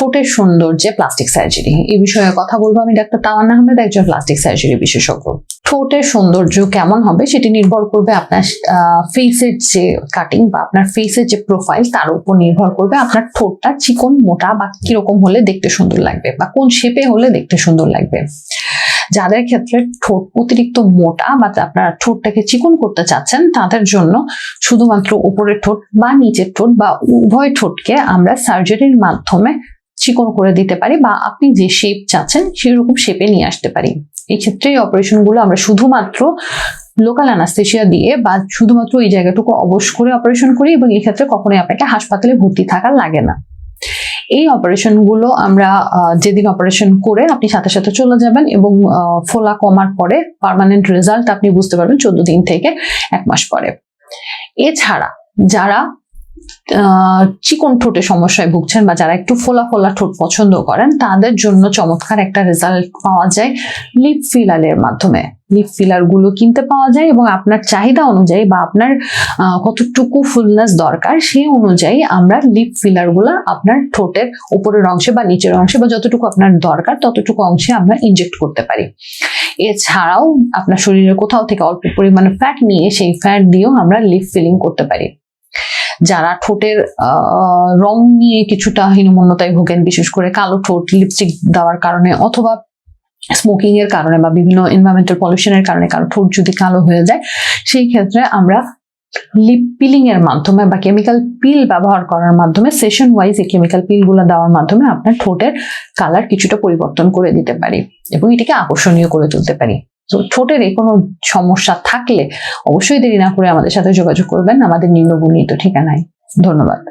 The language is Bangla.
ঠোঁটের সৌন্দর্যে প্লাস্টিক সার্জারি এই বিষয়ে কথা বলব আমি ডাক্তার তাওয়ান্না আহমেদ, একজন প্লাস্টিক সার্জারি বিশেষজ্ঞ। ঠোঁটের সৌন্দর্য কেমন হবে সেটি নির্ভর করবে আপনার ফেসের যে কাটিং বা আপনার ফেসের যে প্রোফাইল তার উপর নির্ভর করবে আপনার ঠোঁটটা চিকন, মোটা বা কীরকম হলে দেখতে সুন্দর লাগবে বা কোন শেপে হলে দেখতে সুন্দর লাগবে। যাদের ক্ষেত্রে ঠোঁট অতিরিক্ত মোটা বা আপনারা ঠোঁটটাকে চিকন করতে চাচ্ছেন, তাদের জন্য শুধুমাত্র উপরের ঠোঁট বা নিচের ঠোঁট বা উভয় ঠোঁটকে আমরা সার্জারির মাধ্যমে চিকন করে দিতে পারি বা আপনি যে শেপ চাচ্ছেন সেরকম শেপে নিয়ে আসতে পারি। এই ক্ষেত্রে এই অপারেশনগুলো আমরা শুধুমাত্র লোকাল অ্যানাস্থেশিয়া দিয়ে বা শুধুমাত্র এই জায়গাটুকু অবশ করে অপারেশন করি এবং এই ক্ষেত্রে কখনোই আপনাকে হাসপাতালে ভর্তি থাকা লাগে না। এই অপারেশনগুলো আমরা যেদিন অপারেশন করে আপনি সাথে সাথে চলে যাবেন এবং ফোলা কমার পরে পার্মানেন্ট রেজাল্ট আপনি বুঝতে পারবেন চোদ্দ দিন থেকে এক মাস পরে। এছাড়া যারা চিকন ঠোঁটে সমস্যায় ভুগছেন বা যারা একটু ফোলা ফোলা ঠোঁট পছন্দ করেন, তাদের জন্য চমৎকার একটা রেজাল্ট পাওয়া যায় লিপ ফিলারের মাধ্যমে। লিপ ফিলারগুলো কিনতে পাওয়া যায় এবং আপনার চাহিদা অনুযায়ী বা আপনার কতটুকু ফুলনেস দরকার সেই অনুযায়ী আমরা লিপ ফিলারগুলো আপনার ঠোঁটের উপরের অংশে বা নিচের অংশে বা যতটুকু আপনার দরকার ততটুকু অংশে আমরা ইনজেক্ট করতে পারি। এছাড়াও আপনার শরীরের কোথাও থেকে অল্প পরিমাণে ফ্যাট নিয়ে সেই ফ্যাট দিয়েও আমরা লিপ ফিলিং করতে পারি। যারা ঠোঁটের রং নিয়ে কিছুটা হীনমন্যতায় ভোগেন, বিশেষ করে কালো ঠোঁট লিপস্টিক দেওয়ার কারণে অথবা স্মোকিং এর কারণে বা বিভিন্ন এনভায়রনমেন্টাল পলিউশনের কারণে কারও ঠোঁট যদি কালো হয়ে যায়, সেই ক্ষেত্রে আমরা লিপ পিলিং এর মাধ্যমে বা কেমিক্যাল পিল ব্যবহার করার মাধ্যমে সেশন ওয়াইজ এই কেমিক্যাল পিলগুলো দেওয়ার মাধ্যমে আপনার ঠোঁটের কালার কিছুটা পরিবর্তন করে দিতে পারি এবং এটাকে আকর্ষণীয় করে তুলতে পারি। তো ঠোঁটের এই কোনো সমস্যা থাকলে অবশ্যই দেরি না করে আমাদের সাথে যোগাযোগ করবেন। আমাদের নিম্নবর্ণিত ঠিকানায়। ধন্যবাদ।